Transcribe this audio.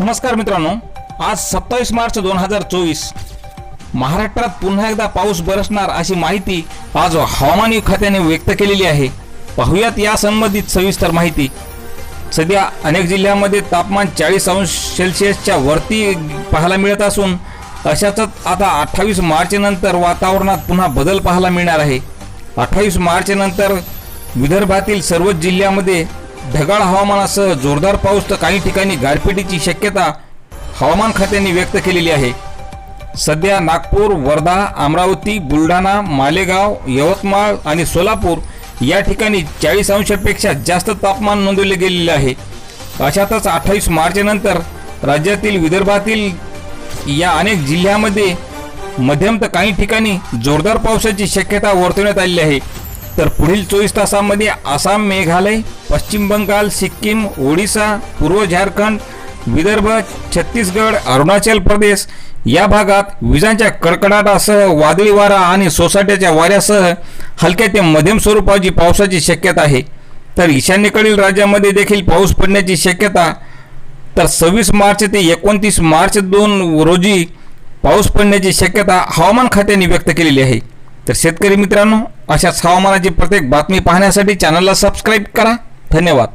नमस्कार मित्रांनो आज सत्तावीस मार्च दोन हजार चोवीस. महाराष्ट्रात पुन्हा एकदा पाऊस बरसणार अशी माहिती आज हवामान खात्याने व्यक्त केलेली आहे. पाहुयात या संबंधित सविस्तर माहिती. सध्या अनेक जिल्ह्यांमध्ये तापमान चाळीस अंश सेल्सिअसच्या वरती पाहायला मिळत असून अशाच आता अठ्ठावीस मार्चनंतर वातावरणात पुन्हा बदल पाहायला मिळणार आहे. अठ्ठावीस मार्चनंतर विदर्भातील सर्वच जिल्ह्यामध्ये ढगाळ हवामानासह जोरदार पाऊस तर काही ठिकाणी गारपिटीची शक्यता हवामान खात्याने व्यक्त केलेली आहे. सध्या नागपूर वर्धा अमरावती बुलढाणा मालेगाव यवतमाळ आणि सोलापूर या ठिकाणी चाळीस अंशापेक्षा जास्त तापमान नोंदवले गेलेले आहे. अशातच अठ्ठावीस मार्चनंतर राज्यातील विदर्भातील या अनेक जिल्ह्यामध्ये मध्यम तर काही ठिकाणी जोरदार पावसाची शक्यता वर्तवण्यात आलेली आहे. तर पुढील चोवीस तासांमध्ये आसाम मेघालय पश्चिम बंगाल सिक्कीम ओडिसा पूर्व झारखंड विदर्भ छत्तीसगड अरुणाचल प्रदेश या भागात विजांच्या कडकडाटासह वादळी वारा आणि सोसाट्याच्या वाऱ्यासह हलक्या ते मध्यम स्वरूपाची पावसाची शक्यता आहे. तर ईशान्येकडील राज्यामध्ये देखील पाऊस पडण्याची शक्यता. तर सव्वीस मार्च ते एकोणतीस मार्च दोन रोजी पाऊस पडण्याची शक्यता हवामान खात्याने व्यक्त केलेली आहे. तर शेतकरी मित्रांनो अशाच हवामानाची प्रत्येक बातमी पाहण्यासाठी चॅनलला सबस्क्राईब करा. धन्यवाद.